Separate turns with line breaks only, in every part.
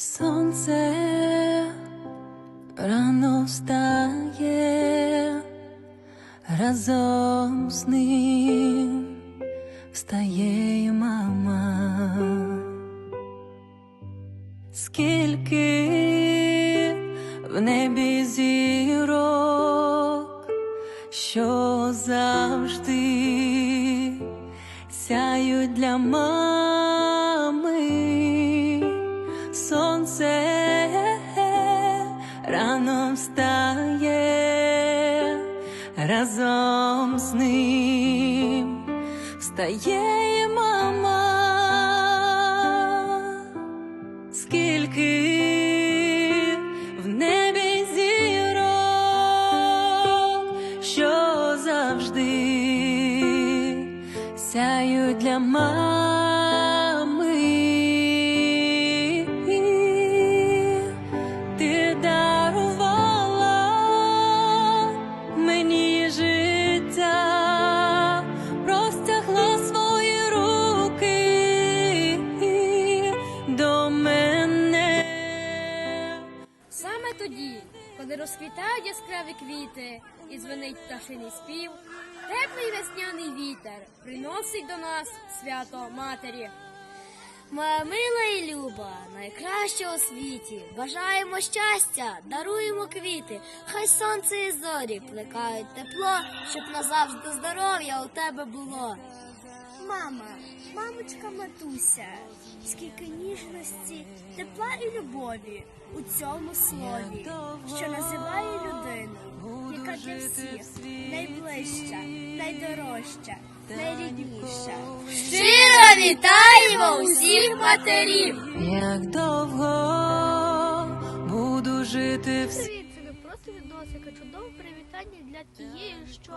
Сонце рано встає, разом з ним встає мама. Скільки в небі зірок, що завжди сяють для мами. Сяють для мами. Ти дарувала мені життя, простягла свої руки до мене.
Саме тоді, коли розквітають яскраві квіти і дзвенить пташиний спів, теплий весняний вітер приносить до нас свято матері. Моя мила і люба, найкраща у світі, бажаємо щастя, даруємо квіти, хай сонце і зорі плекають тепло, щоб назавжди здоров'я у тебе було. Мама, мамочка матуся, скільки ніжності, тепла і любові у цьому слові, що називає людину, яка для всіх найближча, найдорожча, найрідніша. Щиро вітаємо усіх матерів!
Як довго буду жити в
Привіт, яке чудове привітання для тієї, що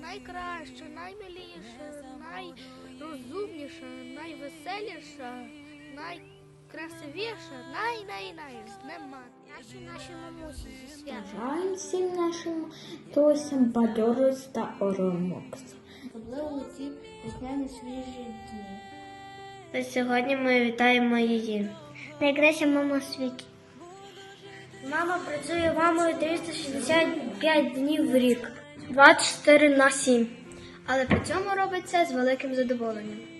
найкраще, наймиліше, найрозумніша, найвеселіша, найкрасивіша, най-най-най з Днем Наші наші мамусі зі святом.
Бажаємо всім нашим тосям бадьорості та оромокс.
Особливо ці весняні свіжі дні.
Сьогодні ми вітаємо її. Найкраща мама у світі. Мама працює мамою 365 днів в рік, 24 на 7. Але при цьому робить це з великим задоволенням.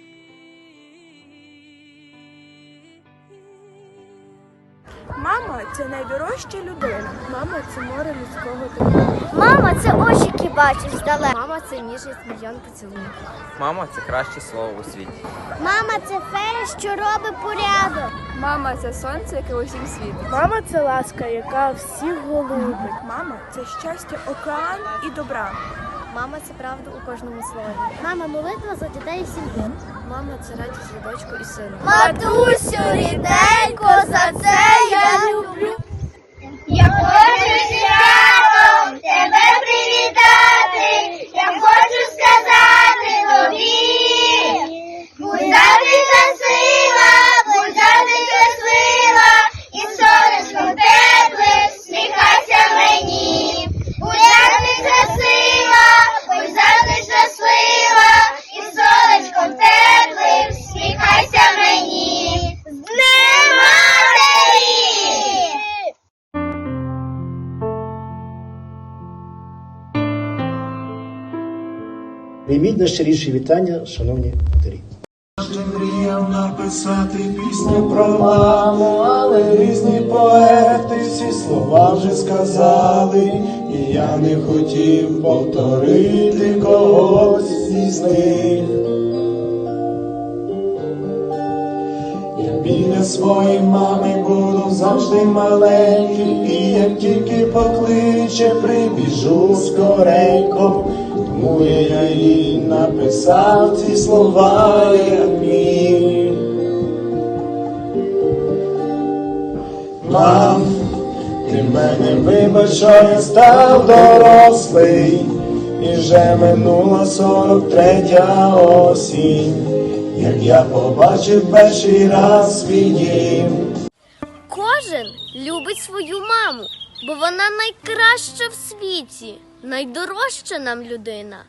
Мама це найдорожча людина. Мама це море людського тепла.
Мама це очі, які бачиш здалека. Мама це ніжність мільйон поцілунків.
Мама це краще слово у світі.
Мама це фея, що робить порядок.
Мама це сонце, яке усім світить. Мама це ласка, яка всіх голубить. Мама це щастя, океан і добра.
Мама це правда у кожному слові. Мама молитва за дітей і сім'ю. Мама це радість за дочку і сина.
Матусю, рідненько, за це. Я
Прийміть найщиріші вітання, шановні матері.
Мріяв написати пісню про маму, але різні поети всі слова вже сказали, і я не хотів повторити когось із них. Я біля своєї мами буду завжди маленький, і як тільки покличе, прибіжу скоренько. Тому я їй написав ці слова, як мій. Мам, ти мене вибач, що я став дорослий, і вже минула сорок третя осінь, як я побачив перший раз свій дім.
Кожен любить свою маму, бо вона найкраща в світі, найдорожча нам людина.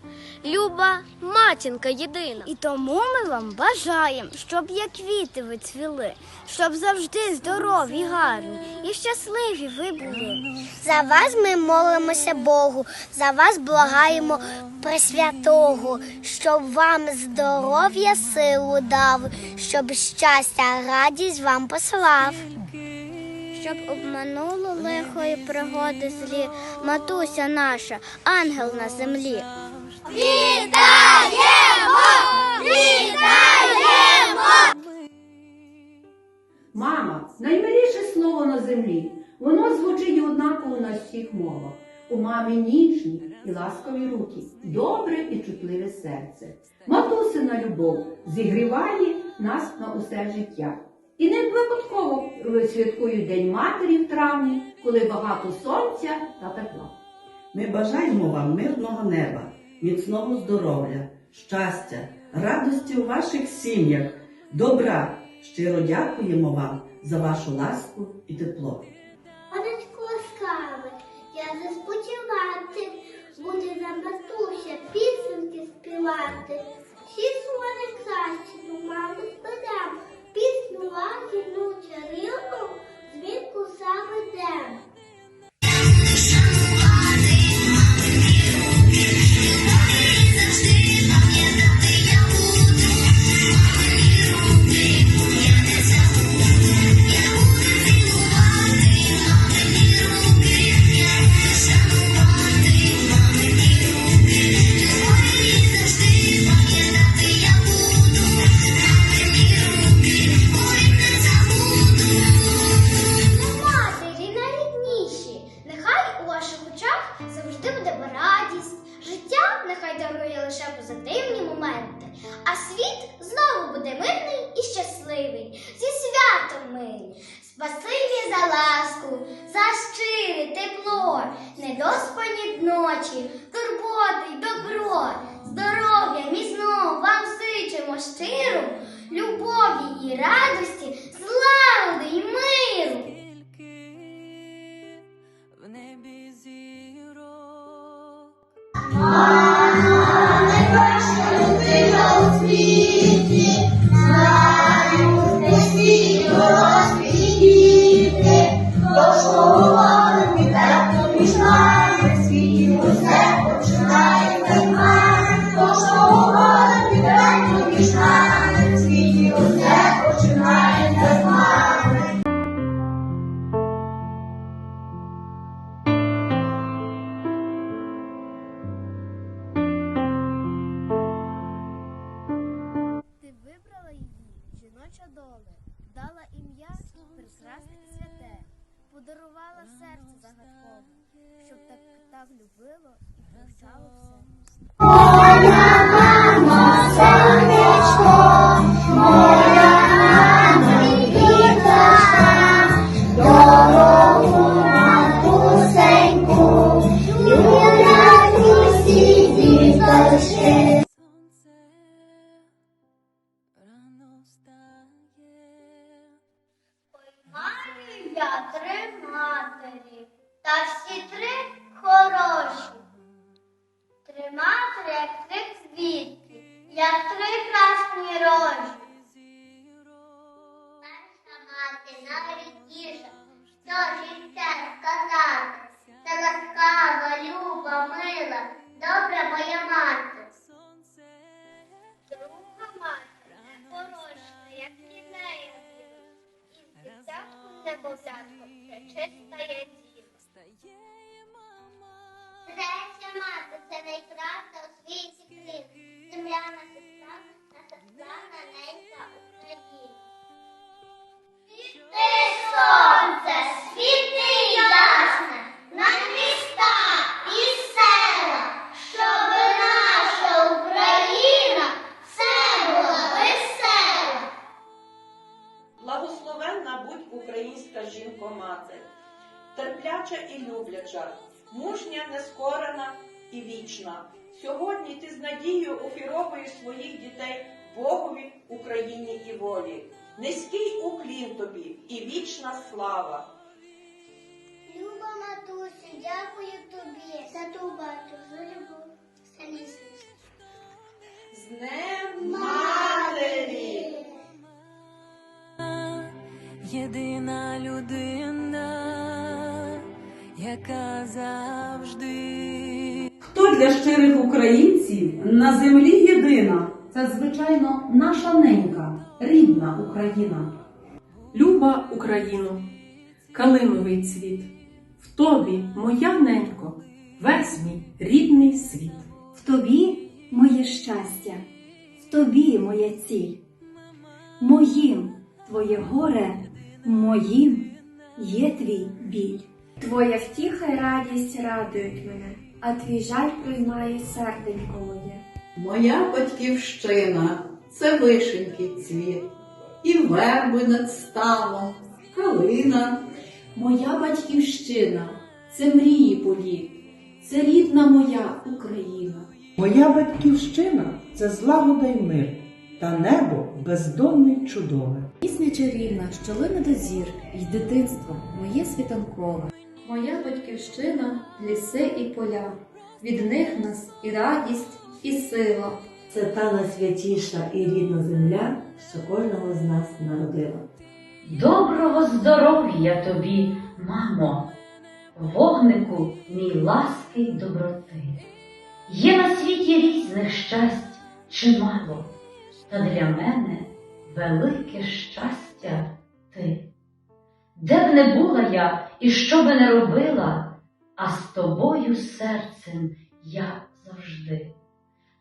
Люба матінка єдина. І тому ми вам бажаємо, щоб як квіти ви цвіли, щоб завжди здорові, гарні і щасливі ви були.
За вас ми молимося Богу, за вас благаємо Пресвятого, щоб вам здоров'я, силу дав, щоб щастя, радість вам послав. Щоб обмануло лихо і пригоди злі, матуся наша, ангел на землі.
Мама наймиліше слово на землі. Воно звучить однаково на всіх мовах. У мамі ніжні і ласкові руки, добре і чутливе серце. Матусина любов зігріває нас на усе життя. І не випадково святкують День матері в травні, коли багато сонця та тепла.
Ми бажаємо вам мирного неба, міцного здоров'я, щастя, радості у ваших сім'ях, добра. Щиро дякуємо вам за вашу ласку і тепло.
Онечко ласкаве, я заспочивати, буде за матуся пісеньки співати. Всі слова найкращі до мами спадем, тепло, недоспані ночі, турботи й добро, здоров'я міцного вам сичимо щиру, любові і радості, злагоди й миру.
В небі зірок.
Подарувала серце загадкове, щоб так, так любило і прощало все.
Сонце
дитятку немовлятко, пречиста.
Стає мама.
Третя мати це найкраща
терпляча і любляча, мужня, нескорена і вічна. Сьогодні ти з надією офіровуєш своїх дітей Богові, Україні і волі. Низький уклін тобі і вічна слава.
Люба матусю, дякую тобі за ту бату, за любов, за місність.
Днем Матері!
єдина людина, яка завжди.
Хто для щирих українців на землі єдина?
Це, звичайно, наша ненька, рідна Україна.
Люба Україну, калиновий цвіт, в тобі, моя ненько, весь мій рідний світ.
В тобі моє щастя, в тобі моя ціль. Моїм твоє горе, моїм є твій біль.
Твоя втіха й радість радують мене, а твій жаль приймає серденько моє.
Моя батьківщина це вишенький цвіт, і верби над ставом, калина.
Моя батьківщина це мрії політ, це рідна моя Україна.
Моя батьківщина це злагода й мир, та небо бездонне чудове.
Пісня чарівна, що лине до зір, й дитинство моє світанкове.
Моя батьківщина ліси і поля, від них нас і радість, і сила.
Це та найсвятіша і рідна земля, що кожного з нас народила.
Доброго здоров'я тобі, мамо, вогнику мій ласки й доброти. Є на світі різних щастя чимало, та для мене велике щастя ти. Де б не була я і що би не робила, а з тобою серцем я завжди.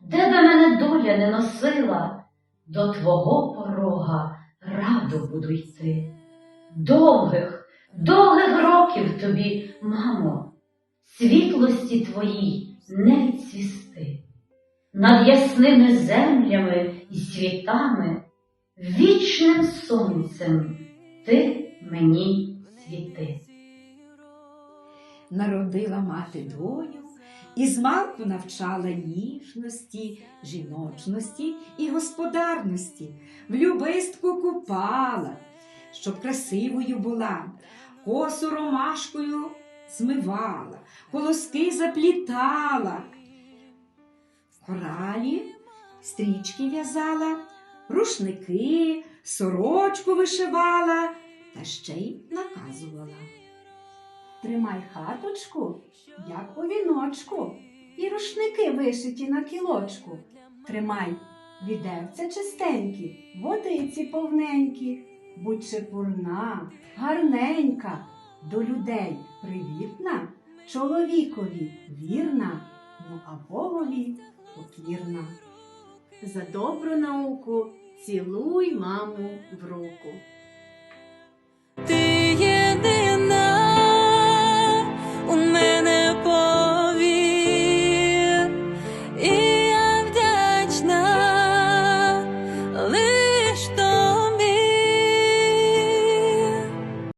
Де би мене доля не носила, до твого порога радо буду йти. Довгих, довгих років тобі, мамо, світлості твоїй не відсвісти. Над ясними землями і світами, вічним сонцем ти мені.
Народила мати доню, і змалку навчала ніжності, жіночності і господарності, в любистку купала, щоб красивою була, косу ромашкою змивала, колоски заплітала, коралі, стрічки в'язала, рушники, сорочку вишивала та ще й наказувала.
Тримай хаточку, як у віночку, і рушники вишиті на кілочку. Тримай відерця чистенькі, водиці повненькі, будь чепурна, гарненька, до людей привітна, чоловікові вірна, ну а Богові покірна. За добру науку цілуй маму в руку.